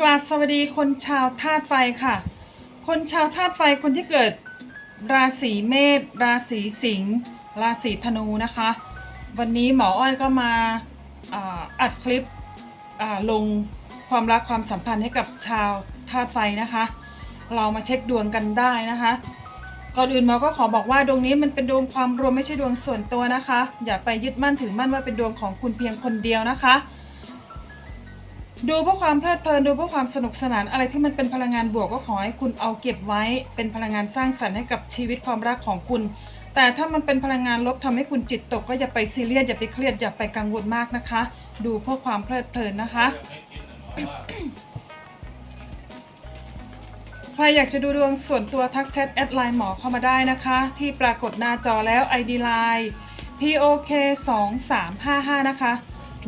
กราบสวัสดีคนชาวธาตุไฟค่ะ คนชาวธาตุไฟคนที่เกิดราศีเมษราศีสิงห์ราศีธนูนะคะ วันนี้หมออ้อยก็มาอัดคลิปลงความรักความสัมพันธ์ให้กับชาวธาตุไฟนะคะ เรามาเช็คดวงกันได้นะคะ ก่อนอื่นหมอก็ขอบอกว่าดวงนี้มันเป็นดวงความรวมไม่ใช่ดวงส่วนตัวนะคะ อย่าไปยึดมั่นถือมั่นว่าเป็นดวงของคุณเพียงคนเดียวนะคะ ดูเพื่อความเพลิดเพลินดูเพื่อความสนุกสนานอะไรที่มันเป็นพลังงานบวกก็ขอให้คุณเอาเก็บไว้ เป็นพลังงานสร้างสรรค์ให้กับชีวิตความรักของคุณ แต่ถ้ามันเป็นพลังงานลบทำให้คุณจิตตก ก็อย่าไปซีเรียสอย่าไปเครียดอย่าไปกังวลมากนะคะ ดูเพื่อความเพลิดเพลินนะคะ ใครอยากจะดูดวงส่วนตัวทักแชทแอดไลน์หมอเข้ามาได้นะคะ ที่ปรากฏหน้าจอแล้ว ID Line POK 2 3 5 5นะคะ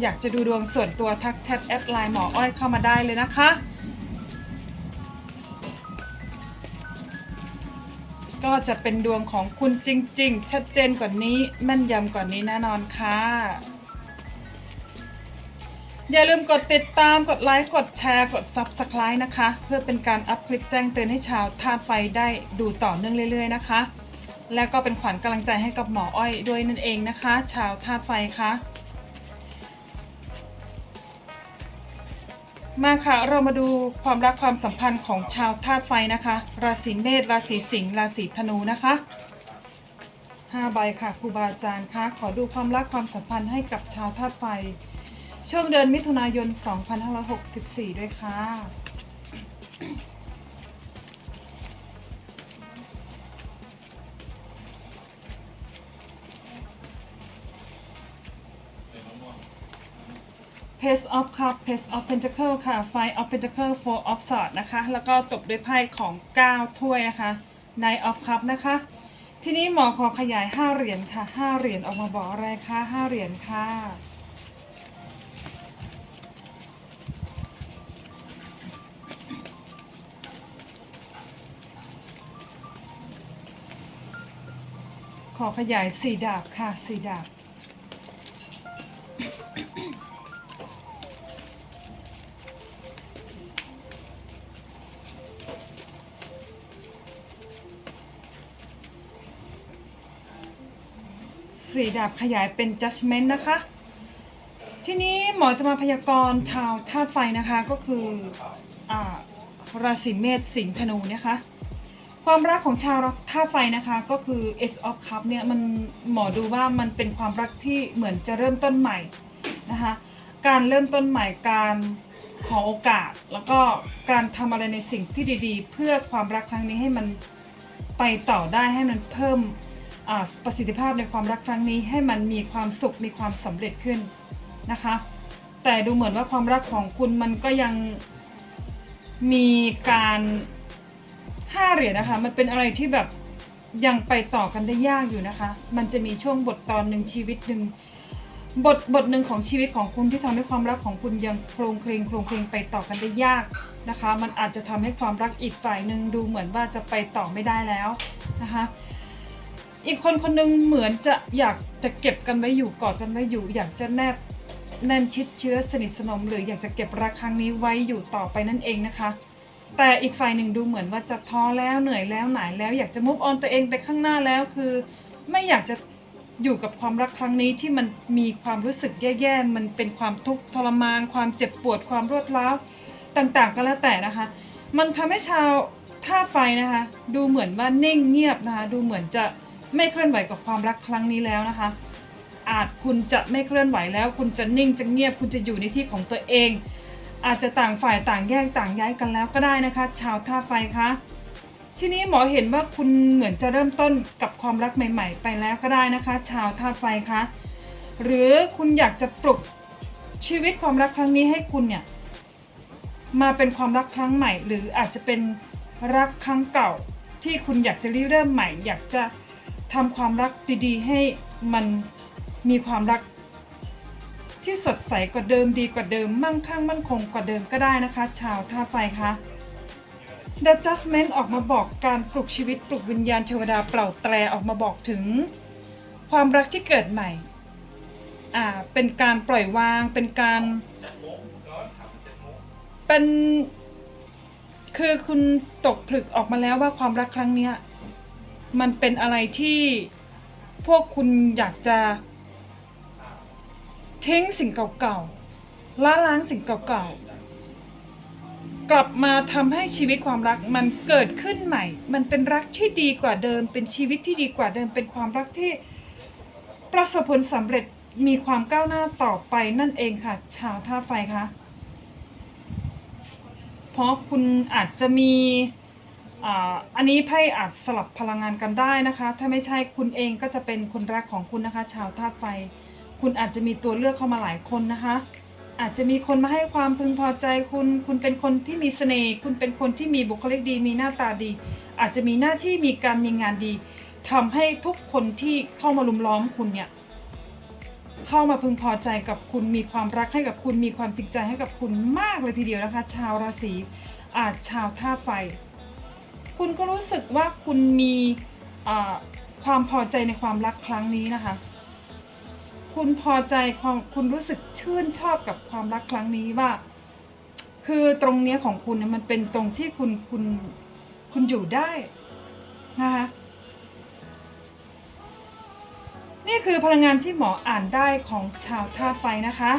อยากจะดูดวงส่วนตัวทักแชทแอดไลน์หมออ้อยเข้ามาได้เลยนะคะ ก็จะเป็นดวงของคุณจริง ๆ ชัดเจนกว่านี้แม่นยำกว่านี้แน่นอนค่ะ อย่าลืมกดติดตามกดไลค์กดแชร์กด Subscribe นะคะ เพื่อเป็นการอัพคลิปแจ้งเตือนให้ชาวธาตุไฟได้ดูต่อเนื่องเรื่อย ๆ นะคะแล้วก็เป็นขวัญกำลังใจให้กับหมออ้อยด้วยนั่นเองนะคะ ชาวธาตุไฟคะ มาค่ะเรามาดูความรักความสัมพันธ์ของชาวธาตุไฟนะคะ ราศีเมษราศีสิงห์ราศีธนูนะคะห้าใบค่ะครูบาอาจารย์คะขอดูความรักความสัมพันธ์ให้กับชาวธาตุไฟ ช่วงเดือนมิถุนายน 2564 ด้วยค่ะ Page of Cup Page of Pentacle ค่ะ Five of Pentacle Four of Swords นะคะ แล้วก็ตบด้วยไพ่ของ 9 ถ้วยนะคะ Nine of Cup นะคะ ทีนี้หมอขอขยาย 5 เหรียญค่ะ 5 เหรียญออกมาบอกอะไรคะ 5 เหรียญค่ะขอขยายสี่ดาบค่ะสี่ดาบ สีดาบขยายเป็น judgment นะคะ ทีนี้หมอจะมาพยากรณ์ชาวธาตุไฟนะคะก็คืออราศีเมษสิงห์ธนูนะคะ ความรักของชาวธาตุไฟนะคะก็คือ S of Cup เนี่ยมันหมอดูว่ามันเป็นความรักที่เหมือนจะเริ่มต้นใหม่นะคะการเริ่มต้นใหม่การขอโอกาส แล้วก็การทำอะไรในสิ่งที่ดีๆ เพื่อความรักครั้งนี้ให้มันไปต่อได้ให้มันเพิ่ม ประสิทธิภาพในความรักครั้งนี้ให้มันมีความสุขมีความสำเร็จขึ้นนะคะ แต่ดูเหมือนว่าความรักของคุณมันก็ยังมีการห้าเหรียญนะคะ มันเป็นอะไรที่แบบยังไปต่อกันได้ยากอยู่นะคะ มันจะมีช่วงบทตอนหนึ่งชีวิตหนึ่งบทบทหนึ่งของชีวิตของคุณที่ทำให้ความรักของคุณยังโครงเคลงโครงเคลงไปต่อกันได้ยากนะคะ มันอาจจะทำให้ความรักอีกฝ่ายหนึ่งดูเหมือนว่าจะไปต่อไม่ได้แล้วนะคะ อีกคนคนหนึงเหมือนจะอยากจะเก็บกันไว้อยู่กอดกันไว้อยู่ อยากจะแนบแน่นชิดเชื้อสนิทสนม หรืออยากจะเก็บรักครั้งนี้ไว้อยู่ต่อไปนั่นเองนะคะ แต่อีกฝ่ายหนึ่งดูเหมือนว่าจะท้อแล้วเหนื่อยแล้วหน่ายแล้ว อยากจะมุฟออนตัวเองไปข้างหน้าแล้วคือ ไม่อยากจะอยู่กับความรักครั้งนี้ที่มันมีความรู้สึกแย่ๆมันเป็นความทุกข์ทรมาน ความเจ็บปวดความรวดร้าวต่างๆ ก็แล้วแต่นะคะ มันทำให้ชาวธาตุไฟนะคะ ดูเหมือนว่านิ่งเงียบนะคะดูเหมือนจะ ไม่เคลื่อนไหวกับความรักครั้งนี้แล้วนะคะ อาจคุณจะไม่เคลื่อนไหวแล้ว คุณจะนิ่งจะเงียบ คุณจะอยู่ในที่ของตัวเอง อาจจะต่างฝ่ายต่างแยกต่างย้ายกันแล้วก็ได้นะคะ ชาวธาตุไฟคะทีนี้หมอเห็นว่าคุณเหมือนจะเริ่มต้นกับความรักใหม่ ๆ ไปแล้วก็ได้นะคะ ชาวธาตุไฟคะหรือคุณอยากจะปลุกชีวิตความรักครั้งนี้ให้คุณเนี่ยมาเป็นความรักครั้งใหม่ หรืออาจจะเป็นรักครั้งเก่าที่คุณอยากจะริเริ่มใหม่ อยากจะ ทำความรักดีๆ ให้มันมีความรักที่สดใสกว่าเดิมดีกว่าเดิมมั่งคั่งมั่นคงกว่าเดิมก็ได้นะคะ ชาวท่าไฟคะ The Judgment ออกมาบอกการปลุกชีวิตปลุกวิญญาณเทวดาเปล่าแตรออกมาบอกถึง ความรักที่เกิดใหม่อ่าเป็นการปล่อยวางเป็นการเป็นคือคุณตกผลึกออกมาแล้วว่าความรักครั้งเนี้ย มันเป็นอะไรที่พวกคุณอยากจะทิ้งสิ่งเก่าๆละล้างสิ่งเก่าๆ กลับมาทำให้ชีวิตความรักมันเกิดขึ้นใหม่ มันเป็นรักที่ดีกว่าเดิม เป็นชีวิตที่ดีกว่าเดิม เป็นความรักที่ประสบผลสำเร็จมีความก้าวหน้าต่อไปนั่นเองค่ะ ชาวท่าตุไฟคะเพราะคุณอาจจะมี อันนี้ไพ่อาจสลับพลังงานกันได้นะคะ ถ้าไม่ใช่คุณเองก็จะเป็นคนแรกของคุณนะคะ ชาวธาตุไฟ คุณอาจจะมีตัวเลือกเข้ามาหลายคนนะคะ อาจจะมีคนมาให้ความพึงพอใจคุณ คุณเป็นคนที่มีเสน่ห์ คุณเป็นคนที่มีบุคลิกดี มีหน้าตาดี อาจจะมีหน้าที่มีการมีงานดีทำให้ทุกคนที่เข้ามาลุมล้อมคุณเนี่ย เข้ามาพึงพอใจกับคุณ มีความรักให้กับคุณ มีความจริงใจให้กับคุณมากเลยทีเดียวนะคะ ชาวราศีอาจชาวธาตุไฟ คุณก็รู้สึกว่าคุณมีความพอใจในความรักครั้งนี้นะคะ คุณพอใจความคุณรู้สึกชื่นชอบกับความรักครั้งนี้ว่า คือตรงเนี้ยของคุณเนี่ยมันเป็นตรงที่คุณคุณคุณอยู่ได้นะคะนี่คือพลังงานที่หมออ่านได้ของชาวธาตุไฟนะคะ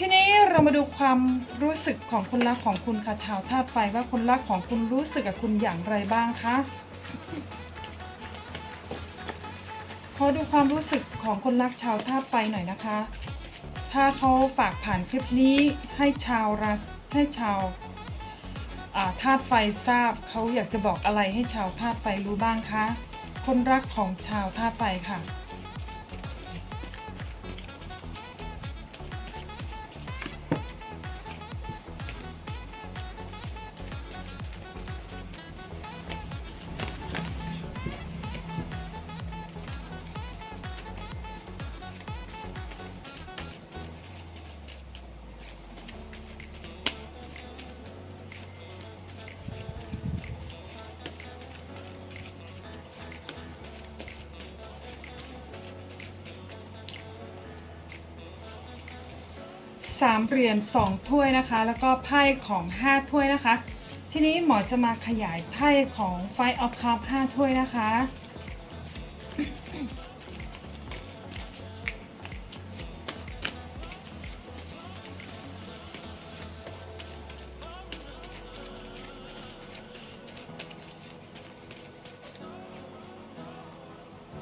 ทีนี้เรามาดูความรู้สึกของคนรักของคุณค่ะชาวธาตุไฟว่าคนรักของคุณรู้สึกกับคุณอย่างไรบ้างคะขอดูความรู้สึกของคนรักชาวธาตุไฟหน่อยนะคะ ถ้าเขาฝากผ่านคลิปนี้ให้ชาวราศให้ชาวธาตุไฟทราบเขาอยากจะบอกอะไรให้ชาวธาตุไฟรู้บ้างคะ คนรักของชาวธาตุไฟค่ะ สามเหรียญสองถ้วยนะคะ แล้วก็ไพ่ของห้าถ้วยนะคะ ทีนี้หมอจะมาขยายไพ่ของไฟออฟคัพห้าถ้วยนะคะ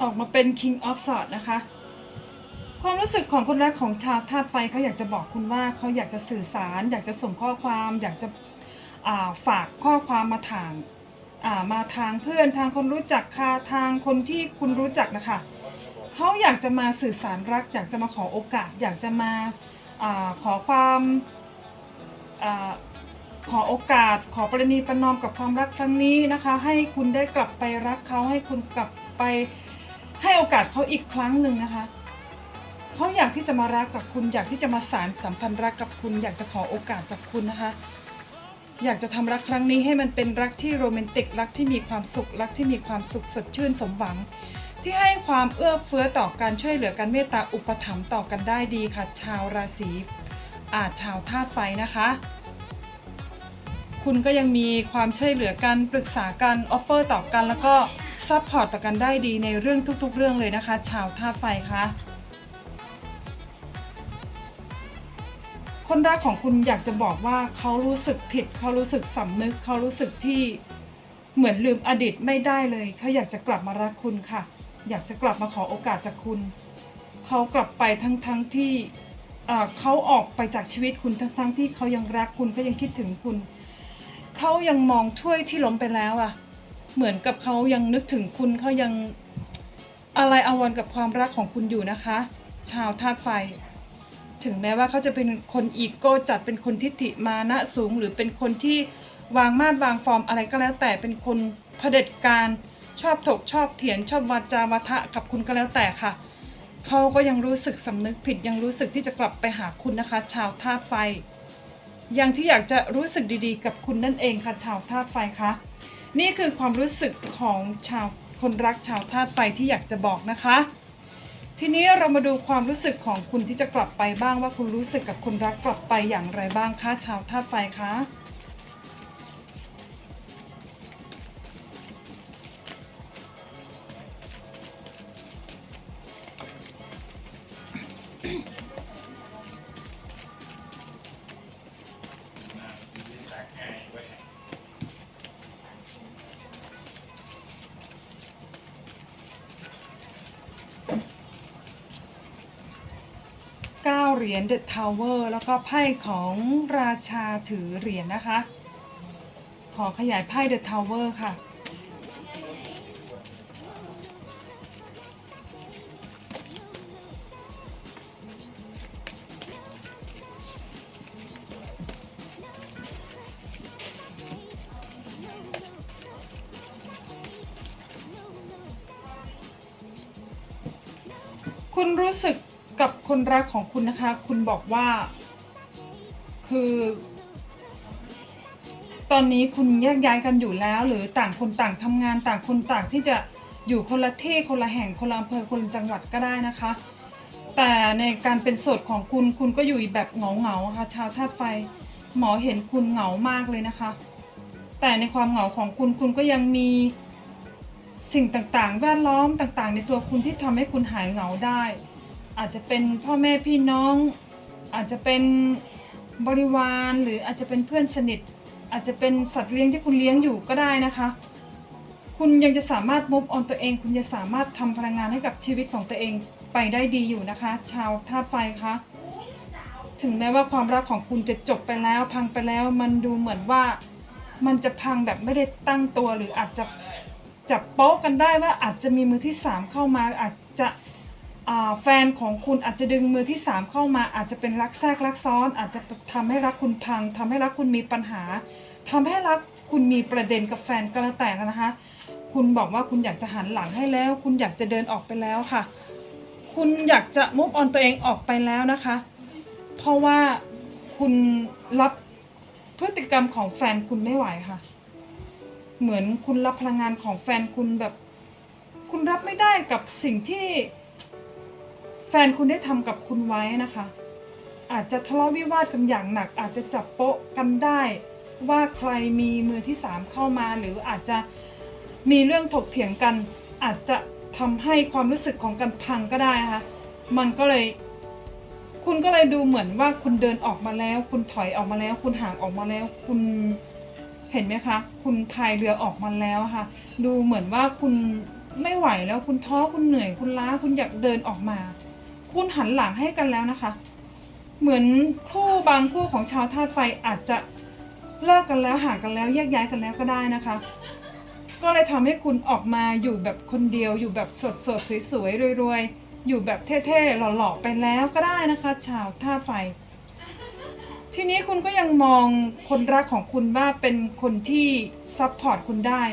ออกมาเป็น King of Swords นะคะ ความรู้สึกของคนรักของชาวธาตุไฟเขาอยากจะบอกคุณว่าเขาอยากจะสื่อสาร อยากจะส่งข้อความ อยากจะาฝากข้อความมาทางามาทางเพื่อนทางคนรู้จักค่ะทางคนที่คุณรู้จักนะคะเขาอยากจะมาสื่อสารรัก อยากจะมาขอโอกาส อยากจะมาอาขอความอาขอโอกาส ขอประนีประนอมกับความรักครั้งนี้นะคะ ให้คุณได้กลับไปรักเขาให้คุณกลับไปให้โอกาสเขาอีกครั้งหนึ่งนะคะ เขาอยากที่จะมารักกับคุณ อยากที่จะมาสารสัมพันธ์รักกับคุณ อยากจะขอโอกาสจากคุณนะคะ อยากจะทำรักครั้งนี้ให้มันเป็นรักที่โรแมนติกรักที่มีความสุขรักที่มีความสุขสดชื่นสมหวัง ที่ให้ความเอื้อเฟื้อต่อการช่วยเหลือกันเมตตาอุปถัมภ์ต่อกันได้ดีค่ะ ชาวราศีอาจชาวธาตุไฟนะคะ คุณก็ยังมีความช่วยเหลือกันปรึกษากันออฟเฟอร์ต่อกันแล้วก็ซัพพอร์ตต่อกันได้ดีในเรื่องทุกๆ เรื่องเลยนะคะ ชาวธาตุไฟคะ คนรักของคุณอยากจะบอกว่าเขารู้สึกผิด เขารู้สึกสำนึก เขารู้สึกที่เหมือนลืมอดีตไม่ได้เลยเขาอยากจะกลับมารักคุณค่ะ อยากจะกลับมาขอโอกาสจากคุณ เขากลับไปทั้งทั้งที่เขาออกไปจากชีวิตคุณทั้งทั้งที่เขายังรักคุณเขายังคิดถึงคุณ เขายังมองถ้วยที่ล้มไปแล้วอะเหมือนกับเขายังนึกถึงคุณเขายังอะไรอาวรกับความรักของคุณอยู่นะคะ ชาวธาตุไฟ ถึงแม้ว่าเขาจะเป็นคนอีโก้จัดเป็นคนทิฏฐิมานะสูง หรือเป็นคนที่วางมาดวางฟอร์มอะไรก็แล้ว แต่เป็นคนเผด็จการชอบถกชอบเถียงชอบวาจาวาทะกับคุณก็แล้วแต่ค่ะเขาก็ยังรู้สึกสำนึกผิดยังรู้สึกที่จะกลับไปหาคุณนะคะ ชาวธาตุไฟยังที่อยากจะรู้สึกดีๆ กับคุณนั่นเองค่ะ ชาวธาตุไฟคะนี่คือความรู้สึกของชาวคนรักชาวธาตุไฟที่อยากจะบอกนะคะ ทีนี้เรามาดูความรู้สึกของคุณที่จะกลับไปบ้างว่าคุณรู้สึกกับคนรักกลับไปอย่างไรบ้างคะชาวธาตุไฟคะ รียญ The Tower แล้วก็ไพ่ของราชาถือเหรียญนะคะ ขอขยายไพ่ The Tower ค่ะ คุณรู้สึก กับคนรักของคุณนะคะ คุณบอกว่า คือ ตอนนี้คุณแยกย้ายกันอยู่แล้ว หรือต่างคนต่างทำงานต่างคนต่างที่จะอยู่คนละที่คนละแห่งคนละอำเภอคนละจังหวัดก็ได้นะคะ แต่ในการเป็นโสดของคุณคุณก็อยู่แบบเหงาเหงาๆค่ะ ชาวธาตุไฟ หมอเห็นคุณเหงามากเลยนะคะ แต่ในความเหงาของคุณคุณก็ยังมีสิ่งต่างๆ แวดล้อมต่างๆ ในตัวคุณที่ทำให้คุณหายเหงาได้ อาจจะเป็นพ่อแม่พี่น้อง อาจจะเป็นบริวารหรืออาจจะเป็นเพื่อนสนิท อาจจะเป็นสัตว์เลี้ยงที่คุณเลี้ยงอยู่ก็ได้นะคะ คุณยังจะสามารถมุฟออนตัวเอง คุณจะสามารถทำพลังงานให้กับชีวิตของตัวเองไปได้ดีอยู่นะคะ ชาวธาตุไฟคะถึงแม้ว่าความรักของคุณจะจบไปแล้ว พังไปแล้ว มันดูเหมือนว่ามันจะพังแบบไม่ได้ตั้งตัวหรืออาจจะจับโป๊ะกันได้ว่าอาจจะมีมือที่สามเข้ามาอาจจะ แฟนของคุณอาจจะดึงมือที่สามเข้ามา อาจจะเป็นรักแทรกรักซ้อน อาจจะทำให้รักคุณพังทำให้รักคุณมีปัญหาทำให้รักคุณมีประเด็นกับแฟนก็แล้วแต่นะคะ คุณบอกว่าคุณอยากจะหันหลังให้แล้ว คุณอยากจะเดินออกไปแล้วค่ะ คุณอยากจะมุฟออนตัวเองออกไปแล้วนะคะ เพราะว่าคุณรับพฤติกรรมของแฟนคุณไม่ไหวค่ะ เหมือนคุณรับพลังงานของแฟนคุณแบบ คุณรับไม่ได้กับสิ่งที่ ฟนคุณได้ทำกับคุณไว้นะคะ อาจจะทะเลาะวิวาทกันอย่างหนัก อาจจะจับโป๊ะกันได้ ว่าใครมีมือที่สามเข้ามา หรืออาจจะมีเรื่องถกเถียงกัน อาจจะทำให้ความรู้สึกของกันพังก็ได้นะคะมันก็เลย คุณก็เลยดูเหมือนว่าคุณเดินออกมาแล้ว คุณถอยออกมาแล้ว คุณห่างออกมาแล้ว คุณเห็นไหมคะ คุณพายเรือออกมาแล้วค่ะ ดูเหมือนว่าคุณไม่ไหวแล้วคุณท้อคุณเหนื่อยคุณล้าคุณอยากเดินออกมา คุณหันหลังให้กันแล้วนะคะ เหมือนคู่บางคู่ของชาวธาตุไฟอาจจะเลิกกันแล้วห่างกันแล้วแยกย้ายกันแล้วก็ได้นะคะ ก็เลยทำให้คุณออกมาอยู่แบบคนเดียว อยู่แบบสดๆสวยๆรวยๆอยู่แบบเท่ๆหล่อๆไปแล้วก็ได้นะคะ ชาวธาตุไฟ ทีนี้คุณก็ยังมองคนรักของคุณว่าเป็นคนที่ซัพพอร์ตคุณได้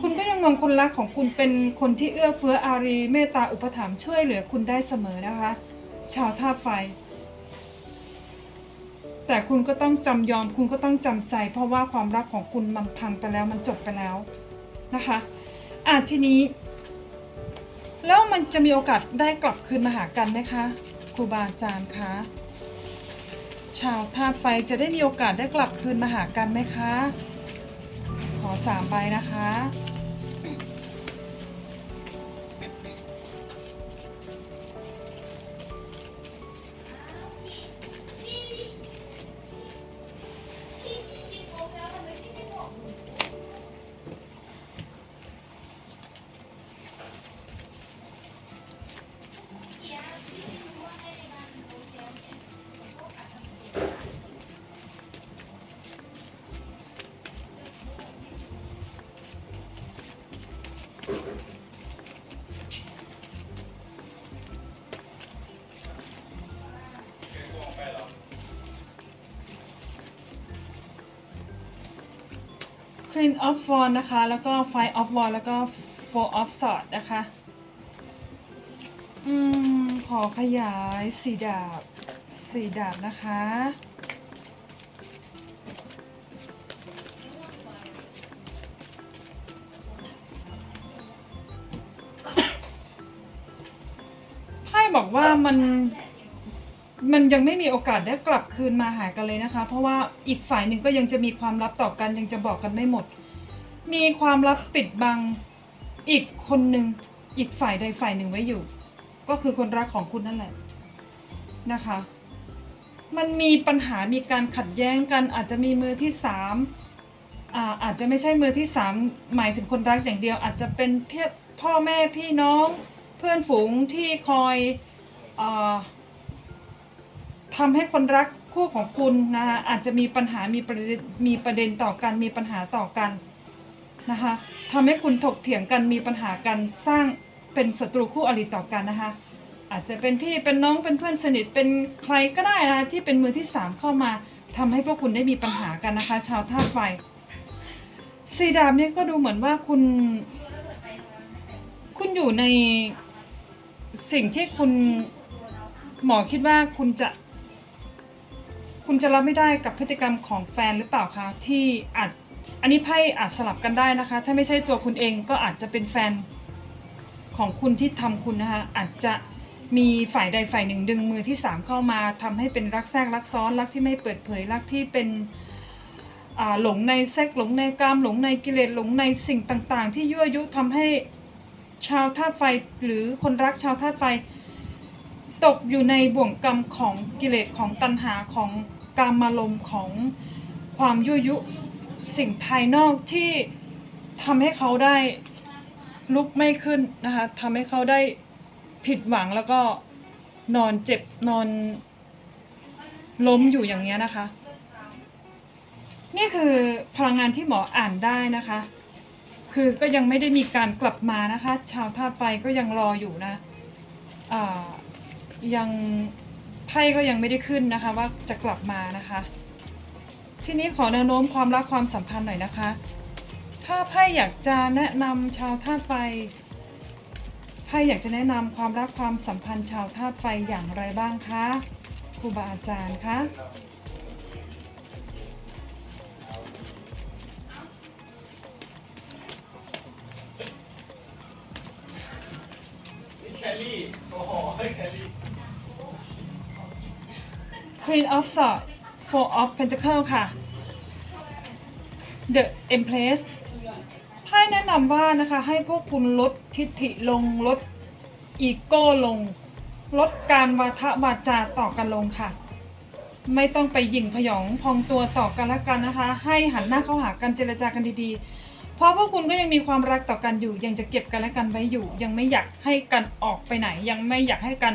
คุณก็ยังมองคนรักของคุณเป็นคนที่เอื้อเฟื้ออารีเมตตาอุปถัมภ์ช่วยเหลือคุณได้เสมอนะคะ ชาวธาตุไฟ แต่คุณก็ต้องจำยอม คุณก็ต้องจำใจ เพราะว่าความรักของคุณมันพังไปแล้วมันจบไปแล้วนะคะอาทีนี้ แล้วมันจะมีโอกาสได้กลับคืนมาหากันไหมคะครูบาอาจารย์คะชาวธาตุไฟจะได้มีโอกาสได้กลับคืนมาหากันไหมคะ ขอสามใบนะคะ Queen of w a n นะคะ แล้วก็ Five of w a n แล้วก็ Four of Swords นะคะ อืม ขอขยายสีดาบสีดาบนะคะ บอกว่ามันมันยังไม่มีโอกาสได้กลับคืนมาหากันเลยนะคะ เพราะว่าอีกฝ่ายหนึ่งก็ยังจะมีความลับต่อกันยังจะบอกกันไม่หมด มีความลับปิดบังอีกคนหนึ่งอีกฝ่ายใดฝ่ายหนึ่งไว้อยู่ ก็คือคนรักของคุณนั่นแหละนะคะ มันมีปัญหามีการขัดแย้งกัน อาจจะมีมือที่สามอ่าอาจจะไม่ใช่มือที่สามหมายถึงคนรักอย่างเดียว อาจจะเป็นเพื่อนพ่อแม่พี่น้อง เพื่อนฝูงที่คอยอทำให้คนรักคู่ของคุณนะคะอาจจะมีปัญหามีประเด็นมีประเด็นต่อกันมีปัญหาต่อกันนะคะทำให้คุณถกเถียงกันมีปัญหากันสร้างเป็นศัตรูคู่อริต่อกันนะคะอาจจะเป็นพี่เป็นน้องเป็นเพื่อนสนิทเป็นใครก็ได้นะที่เป็นมือที่สามเข้ามาทำให้พวกคุณได้มีปัญหากันนะคะ ชาวธาตุไฟสีดาบเนี่ยก็ดูเหมือนว่าคุณ คุณอยู่ใน สิ่งที่คุณหมอคิดว่าคุณจะ คุณจะรับไม่ได้กับพฤติกรรมของแฟนหรือเปล่าคะที่อาจอันนี้ไพ่อาจสลับกันได้นะคะ ถ้าไม่ใช่ตัวคุณเองก็อาจจะเป็นแฟนของคุณที่ทำคุณนะคะอาจจะมีฝ่ายใดฝ่ายหนึ่งดึงมือที่สามเข้ามาทำให้เป็นรักแทรกรักซ้อนรักที่ไม่เปิดเผยรักที่เป็นหลงในเซ็กหลงในกามหลงในกิเลสหลงในสิ่งต่าง ๆ ที่ยั่วยุทำให้ ชาวธาตุไฟหรือคนรักชาวธาตุไฟ ตกอยู่ในบ่วงกรรมของกิเลสของตัณหาของกามารมณ์ของความยั่วยุสิ่งภายนอกที่ทำให้เขาได้ลุกไม่ขึ้นนะคะทำให้เขาได้ผิดหวังแล้วก็นอนเจ็บนอนล้มอยู่อย่างเงี้ยนะคะ นี่คือพลังงานที่หมออ่านได้นะคะ คือก็ยังไม่ได้มีการกลับมานะคะ ชาวธาไฟก็ยังรออยู่นะยังไพ่ก็ยังไม่ได้ขึ้นนะคะ ว่าจะกลับมานะคะ ทีนี้ขอแนวโน้มความรักความสัมพันธ์หน่อยนะคะ ถ้าไพ่อยากจะแนะนำชาวธาไฟไพ่อยากจะแนะนำความรักความสัมพันธ์ชาวธาไฟอย่างไรบ้างคะครูบาอาจารย์คะ Queen of Swords Four of Pentacles ค่ะ The Empress ไพ่แนะนำว่านะคะให้พวกคุณลดทิฐิลงลดอีโก้ลง ลดการวาทะวาจาต่อกันลงค่ะ ไม่ต้องไปหยิ่งพยองพองตัวต่อกันและกันนะคะ ให้หันหน้าเข้าหากันเจรจากันดีๆ เพราะพวกคุณก็ยังมีความรักต่อกันอยู่ ยังจะเก็บกันและกันไว้อยู่ ยังไม่อยากให้กันออกไปไหน ยังไม่อยากให้กัน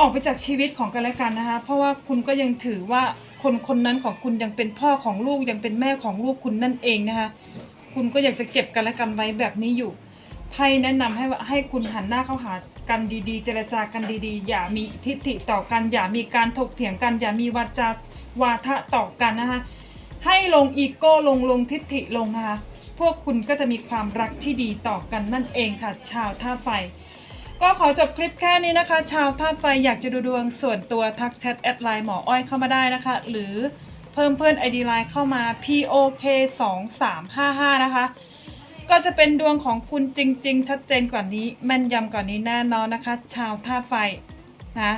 ออกไปจากชีวิตของกันและกันนะคะ เพราะว่าคุณก็ยังถือว่าคนคนนั้นของคุณยังเป็นพ่อของลูกยังเป็นแม่ของลูกคุณนั่นเองนะคะ คุณก็อยากจะเก็บกันและกันไว้แบบนี้อยู่ไพ่แนะนำให้ว่าให้คุณหันหน้าเข้าหากันดีๆ เจรจากันดีๆ อย่ามีทิฐิต่อกันอย่ามีการถกเถียงกัน อย่ามีวาจาวาทะต่อกันนะคะให้ลงอีโก้ลงลงทิฐิลงนะคะพวกคุณก็จะมีความรักที่ดีต่อกันนั่นเองค่ะ ชาวท่าไฟ ก็ขอจบคลิปแค่นี้นะคะ ชาวธาตุไฟอยากจะดูดวงส่วนตัวทักแชทแอดไลน์หมออ้อยเข้ามาได้นะคะ หรือเพิ่มเพื่อน ID ไลน์เข้ามา POK 2 3 5 5นะคะ ก็จะเป็นดวงของคุณจริง ๆ ชัดเจนกว่านี้ แม่นยำกว่านี้แน่นอนนะคะ ชาวธาตุไฟนะ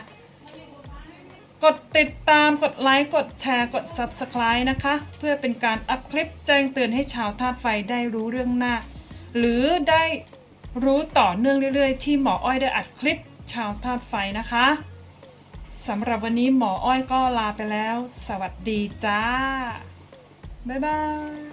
กดติดตามกดไลค์ กดแชร์กด Subscribe นะคะ เพื่อเป็นการอัพคลิปแจ้งเตือนให้ชาวธาตุไฟได้รู้เรื่องหน้า หรือได้ รู้ต่อเนื่องเรื่อยๆ ที่หมออ้อยได้อัดคลิปชาวธาตุไฟนะคะสำหรับวันนี้หมออ้อยก็ลาไปแล้ว สวัสดีจ้า บ๊ายบาย